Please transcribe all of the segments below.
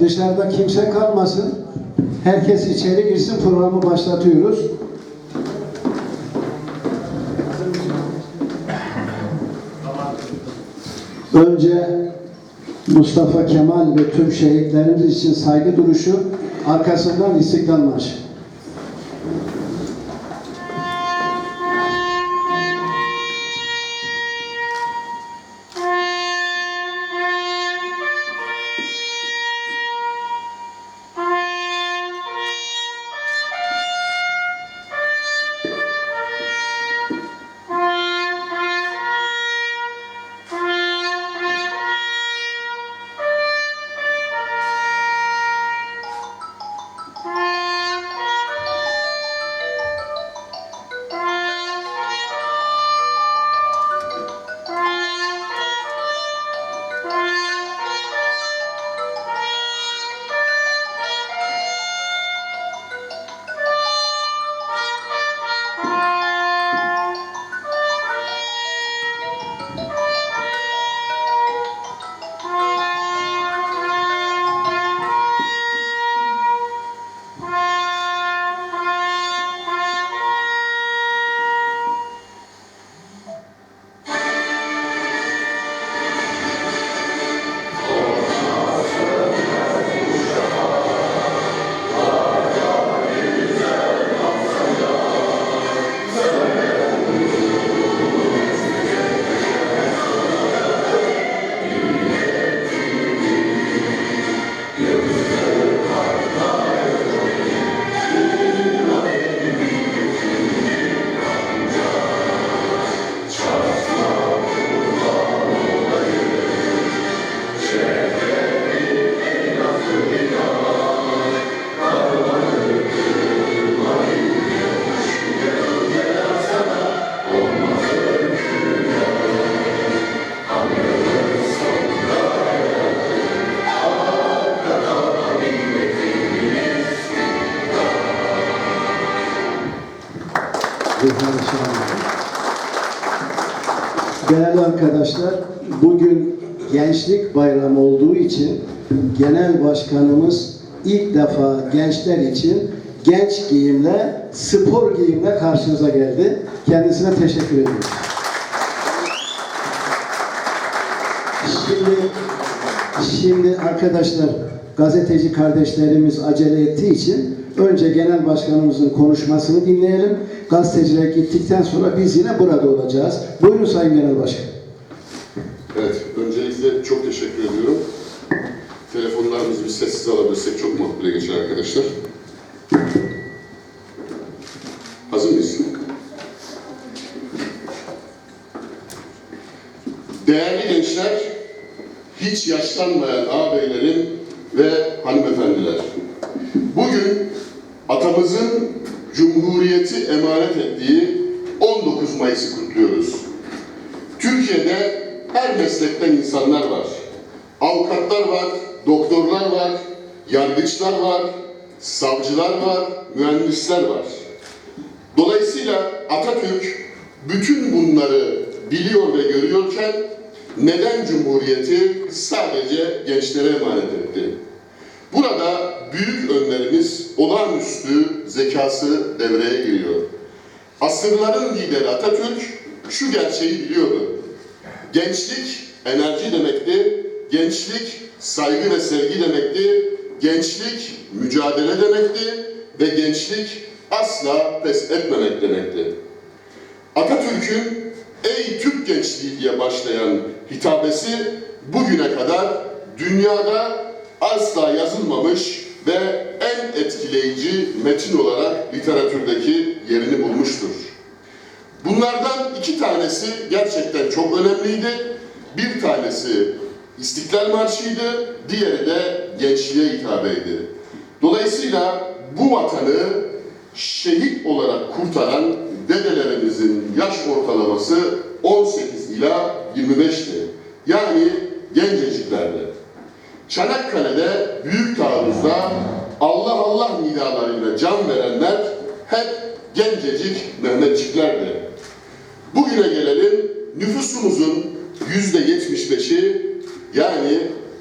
dışarıda kimse kalmasın. Herkes içeri girsin, programı başlatıyoruz. Önce Mustafa Kemal ve tüm şehitlerimiz için saygı duruşu, arkasından İstiklal Marşı. Değerli arkadaşlar, bugün Gençlik Bayramı olduğu için Genel Başkanımız ilk defa gençler için genç giyimle, spor giyimle karşınıza geldi. Kendisine teşekkür ediyorum. Şimdi, şimdi arkadaşlar gazeteci kardeşlerimiz acele ettiği için önce genel başkanımızın konuşmasını dinleyelim. Gazeteciler gittikten sonra biz yine burada olacağız. Buyurun Sayın Genel Başkan. Evet, öncelikle çok teşekkür ediyorum. Telefonlarımızı bir sessiz alabilirsek çok makbule geçer arkadaşlar. Hazır mıyız? Değerli gençler, hiç yaşlanmayan ağabeylerim ve hanımefendiler. Bugün atamızın Cumhuriyeti emanet ettiği 19 Mayıs'ı kutluyoruz. Türkiye'de her meslekten insanlar var. Avukatlar var, doktorlar var, yargıçlar var, savcılar var, mühendisler var. Dolayısıyla Atatürk bütün bunları biliyor ve görüyorken neden Cumhuriyeti sadece gençlere emanet etti? Burada büyük önderimiz olağanüstü zekası devreye giriyor. Asırların lideri Atatürk şu gerçeği biliyordu. Gençlik enerji demekti, gençlik saygı ve sevgi demekti, gençlik mücadele demekti ve gençlik asla pes etmemek demekti. Atatürk'ün Ey Türk gençliği diye başlayan hitabesi bugüne kadar dünyada asla yazılmamış ve en etkileyici metin olarak literatürdeki yerini bulmuştur. Bunlardan iki tanesi gerçekten çok önemliydi. Bir tanesi İstiklal Marşı'ydı, diğeri de gençliğe hitabeydi. Dolayısıyla bu vatanı şehit olarak kurtaran dedelerimizin yaş ortalaması 18 ila 25'ti. Yani genceciklerdi. Çanakkale'de büyük taarruzda Allah Allah nidalarıyla can verenler hep gencecik Mehmetçiklerdi. Bugüne gelelim nüfusumuzun yüzde 75'i yani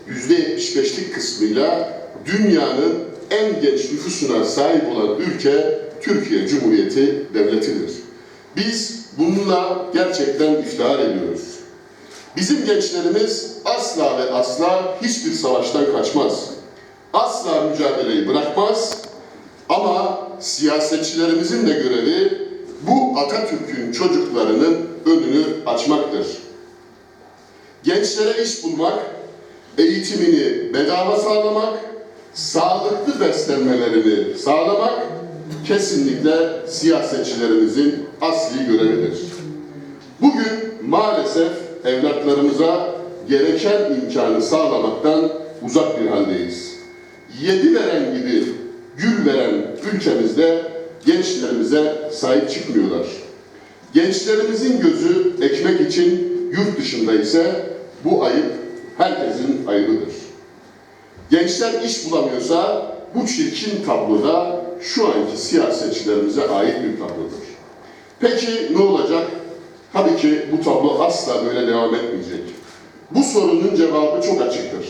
yüzde 75'lik kısmıyla dünyanın en genç nüfusuna sahip olan ülke Türkiye Cumhuriyeti Devleti'dir. Biz bununla gerçekten iftihar ediyoruz. Bizim gençlerimiz asla ve asla hiçbir savaştan kaçmaz. Asla mücadeleyi bırakmaz. Ama siyasetçilerimizin de görevi bu Atatürk'ün çocuklarının önünü açmaktır. Gençlere iş bulmak, eğitimini bedava sağlamak, sağlıklı beslenmelerini sağlamak kesinlikle siyasetçilerimizin asli görevidir. Bugün maalesef evlatlarımıza gereken imkanı sağlamaktan uzak bir haldeyiz. Yedi veren gibi gül veren ülkemizde gençlerimize sahip çıkmıyorlar. Gençlerimizin gözü ekmek için yurt dışında ise bu ayıp herkesin ayıbıdır. Gençler iş bulamıyorsa bu çirkin tabloda şu anki siyasetçilerimize ait bir tablodur. Peki ne olacak? Tabii ki bu tablo asla böyle devam etmeyecek. Bu sorunun cevabı çok açıktır.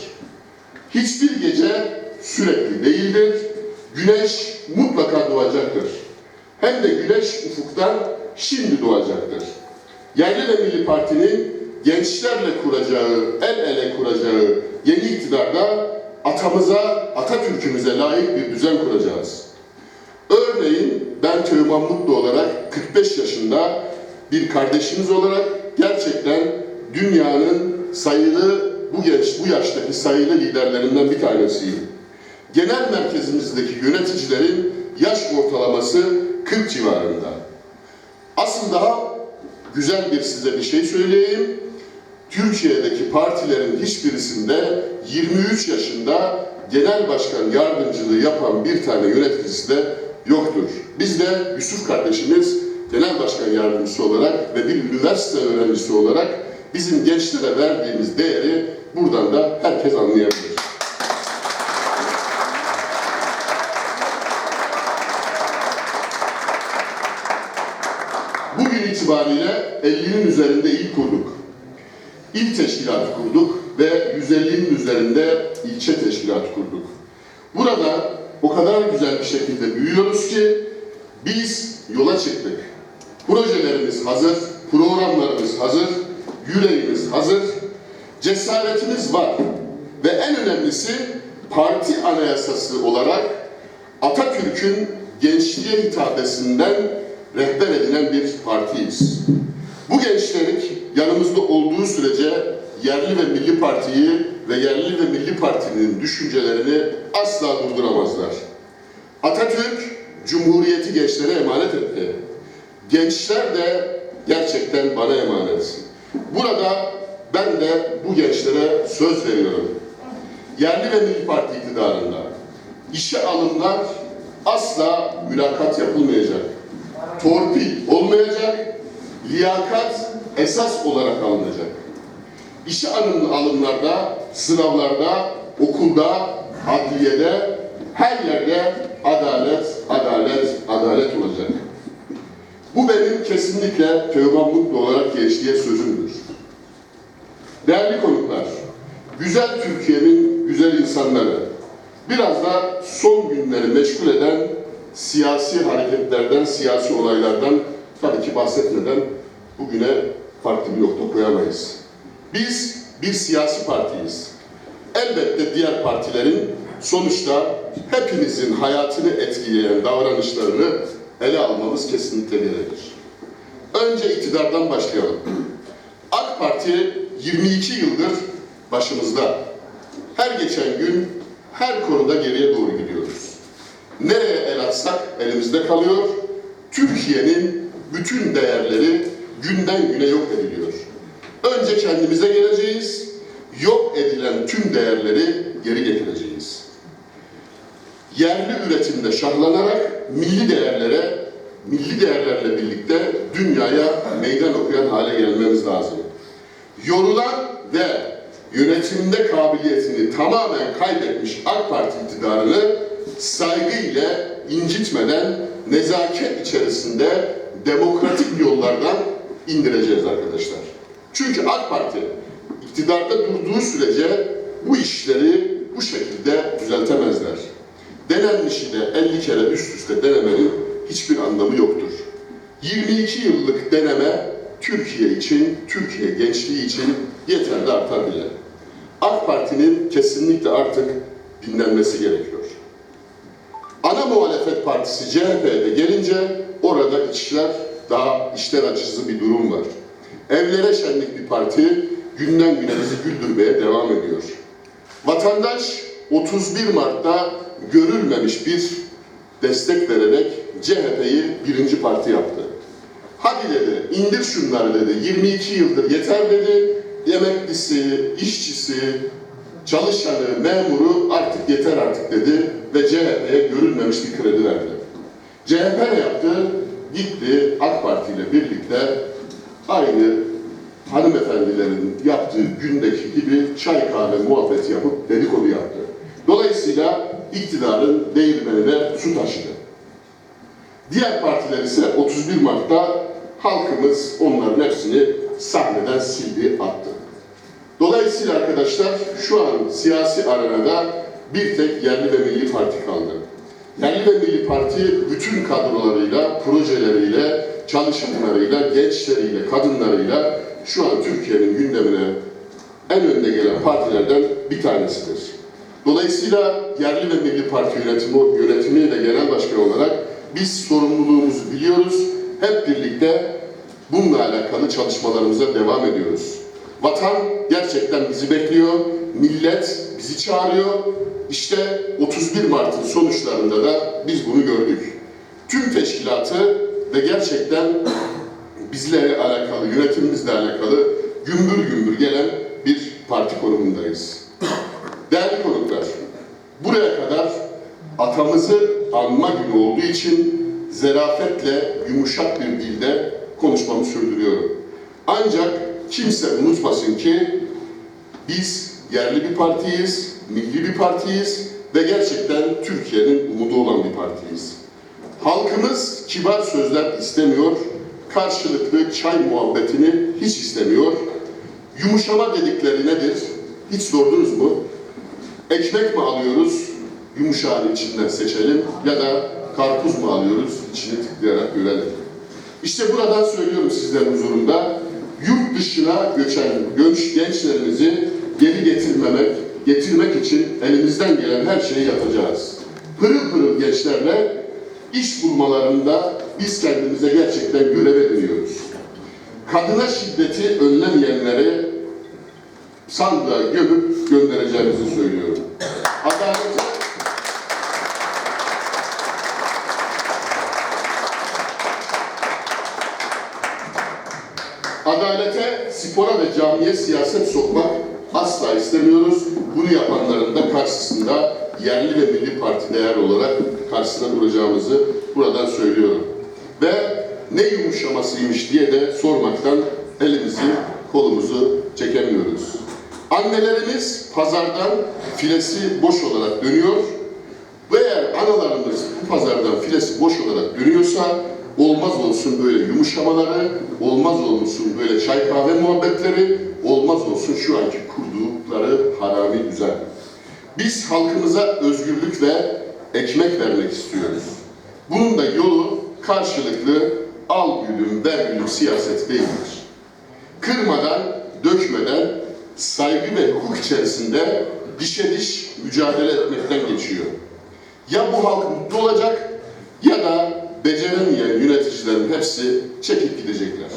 Hiçbir gece sürekli değildir. Güneş mutlaka doğacaktır. Hem de güneş ufuktan şimdi doğacaktır. Yerli ve Milli Parti'nin gençlerle kuracağı, el ele kuracağı yeni iktidarda atamıza, Atatürk'ümüze layık bir düzen kuracağız. Örneğin ben Teoman Mutlu olarak 45 yaşında bir kardeşiniz olarak gerçekten dünyanın sayılı bu genç bu yaştaki sayılı liderlerinden bir tanesiyim. Genel merkezimizdeki yöneticilerin yaş ortalaması 40 civarında. Asıl daha güzel bir size bir şey söyleyeyim. Türkiye'deki partilerin hiçbirisinde 23 yaşında genel başkan yardımcılığı yapan bir tane yöneticisi de yoktur. Biz de Yusuf kardeşimiz genel başkan yardımcısı olarak ve bir üniversite öğrencisi olarak bizim gençlere verdiğimiz değeri buradan da herkes anlayabilir. Bugün itibariyle 50'nin üzerinde il kurduk. İl teşkilatı kurduk ve 150'nin üzerinde ilçe teşkilatı kurduk. Burada o kadar güzel bir şekilde büyüyoruz ki biz yola çıktık. Projelerimiz hazır, programlarımız hazır, yüreğimiz hazır, cesaretimiz var. Ve en önemlisi parti anayasası olarak Atatürk'ün gençliğe hitabesinden rehber edilen bir partiyiz. Bu gençlik yanımızda olduğu sürece yerli ve milli partiyi ve yerli ve milli partinin düşüncelerini asla durduramazlar. Atatürk Cumhuriyeti gençlere emanet etti. Gençler de gerçekten bana emanet. Burada ben de bu gençlere söz veriyorum. Yerli ve milli parti iktidarında işe alımlar asla mülakat yapılmayacak. Torpil olmayacak, liyakat esas olarak alınacak. İşe alım, alımlarda, sınavlarda, okulda, adliyede, her yerde adalet, adalet, adalet olacak. Bu benim kesinlikle Teoman Mutlu olarak gençliğe sözümdür. Değerli konuklar, güzel Türkiye'nin güzel insanları, biraz da son günleri meşgul eden siyasi hareketlerden, siyasi olaylardan tabii ki bahsetmeden bugüne farklı bir nokta koyamayız. Biz bir siyasi partiyiz. Elbette diğer partilerin sonuçta hepimizin hayatını etkileyen davranışlarını ele almamız kesinlikle gerekir. Önce iktidardan başlayalım. AK Parti 22 yıldır başımızda. Her geçen gün her konuda geriye doğru gidiyoruz. nereye el atsak elimizde kalıyor. Türkiye'nin bütün değerleri günden güne yok ediliyor. Önce kendimize geleceğiz, yok edilen tüm değerleri geri getireceğiz. Yerli üretimde şahlanarak milli değerlere, milli değerlerle birlikte dünyaya meydan okuyan hale gelmemiz lazım. Yorulan ve yönetimde kabiliyetini tamamen kaybetmiş AK Parti iktidarını saygıyla incitmeden nezaket içerisinde demokratik yollardan indireceğiz arkadaşlar. Çünkü AK Parti iktidarda durduğu sürece bu işleri bu şekilde düzeltemezler. Denenmişi de 50 kere üst üste denemenin hiçbir anlamı yoktur. 22 yıllık deneme Türkiye için, Türkiye gençliği için yeterli artar. AK Parti'nin kesinlikle artık dinlenmesi gerekiyor. Ana muhalefet partisi CHP'de gelince orada işler daha işler açısı bir durum var. Evlere şenlik bir parti günden güne bizi güldürmeye devam ediyor. Vatandaş 31 Mart'ta görülmemiş bir destek vererek CHP'yi birinci parti yaptı. Hadi dedi, indir şunları dedi. 22 yıldır yeter dedi. Emeklisi, işçisi, çalışanı, memuru artık yeter artık dedi ve CHP'ye görülmemiş bir kredi verdi. CHP ne yaptı? Gitti AK Parti ile birlikte aynı hanımefendilerin yaptığı gündeki gibi çay kahve muhabbeti yapıp dedikodu yaptı. Dolayısıyla iktidarın değirmenine su taşıdı. Diğer partiler ise 31 Mart'ta halkımız onların hepsini sahneden sildi, attı. Dolayısıyla arkadaşlar şu an siyasi arenada bir tek yerli ve milli parti kaldı. Yerli ve milli parti bütün kadrolarıyla, projeleriyle, çalışanlarıyla, gençleriyle, kadınlarıyla şu an Türkiye'nin gündemine en önde gelen partilerden bir tanesidir. Dolayısıyla yerli ve milli parti yönetimi, yönetimi ve genel başkan olarak biz sorumluluğumuzu biliyoruz. Hep birlikte bununla alakalı çalışmalarımıza devam ediyoruz. Vatan gerçekten bizi bekliyor. Millet bizi çağırıyor. İşte 31 Mart'ın sonuçlarında da biz bunu gördük. Tüm teşkilatı ve gerçekten bizle alakalı, yönetimimizle alakalı gümbür gümbür gelen bir parti konumundayız. Değerli konuklar, buraya kadar atamızı anma günü olduğu için zerafetle, yumuşak bir dilde konuşmamı sürdürüyorum. Ancak kimse unutmasın ki biz yerli bir partiyiz, milli bir partiyiz ve gerçekten Türkiye'nin umudu olan bir partiyiz. Halkımız kibar sözler istemiyor, karşılıklı çay muhabbetini hiç istemiyor. Yumuşama dedikleri nedir? Hiç sordunuz mu? Ekmek mi alıyoruz, yumuşağını içinden seçelim ya da karpuz mu alıyoruz, içini tıklayarak görelim. İşte buradan söylüyorum sizlerin huzurunda, yurt dışına göçen genç gençlerimizi geri getirmemek, getirmek için elimizden gelen her şeyi yapacağız. Pırıl pırıl gençlerle iş bulmalarında biz kendimize gerçekten görev ediniyoruz. Kadına şiddeti önlemeyenleri sandığa gömüp göndereceğimizi söylüyorum. Adalete Adalete, spora ve camiye siyaset sokmak asla istemiyoruz. Bunu yapanların da karşısında yerli ve milli parti değer olarak karşısında duracağımızı buradan söylüyorum. Ve ne yumuşamasıymış diye de sormaktan elimizi, kolumuzu çekemiyoruz. Annelerimiz pazardan filesi boş olarak dönüyor ve eğer analarımız bu pazardan filesi boş olarak dönüyorsa olmaz olsun böyle yumuşamaları, olmaz olsun böyle çay kahve muhabbetleri, olmaz olsun şu anki kurdukları harami düzen. Biz halkımıza özgürlük ve ekmek vermek istiyoruz. Bunun da yolu karşılıklı al gülüm ver gülüm siyaset değildir. Kırmadan, dökmeden, saygı ve hukuk içerisinde dişe diş mücadele etmekten geçiyor. Ya bu halk mutlu olacak ya da beceremeyen yöneticilerin hepsi çekip gidecekler.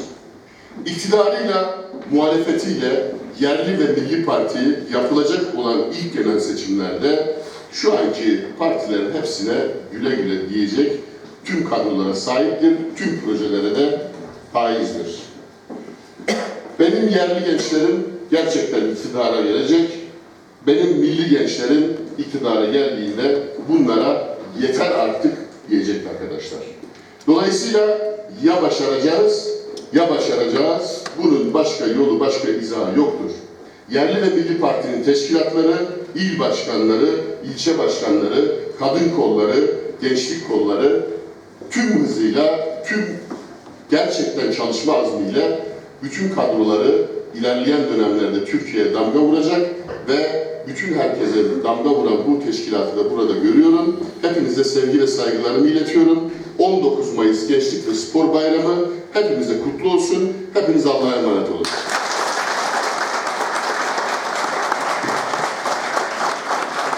İktidarıyla, muhalefetiyle yerli ve milli parti yapılacak olan ilk genel seçimlerde şu anki partilerin hepsine güle güle diyecek tüm kadrolara sahiptir, tüm projelere de haizdir. Benim yerli gençlerim gerçekten iktidara gelecek. Benim milli gençlerim iktidara geldiğinde bunlara yeter artık diyecek arkadaşlar. Dolayısıyla ya başaracağız ya başaracağız. Bunun başka yolu, başka izahı yoktur. Yerli ve Milli Parti'nin teşkilatları, il başkanları, ilçe başkanları, kadın kolları, gençlik kolları tüm hızıyla, tüm gerçekten çalışma azmiyle bütün kadroları ilerleyen dönemlerde Türkiye'ye damga vuracak ve bütün herkese damga vuran bu teşkilatı da burada görüyorum. Hepinize sevgi ve saygılarımı iletiyorum. 19 Mayıs Gençlik ve Spor Bayramı hepinize kutlu olsun. Hepiniz Allah'a emanet olun.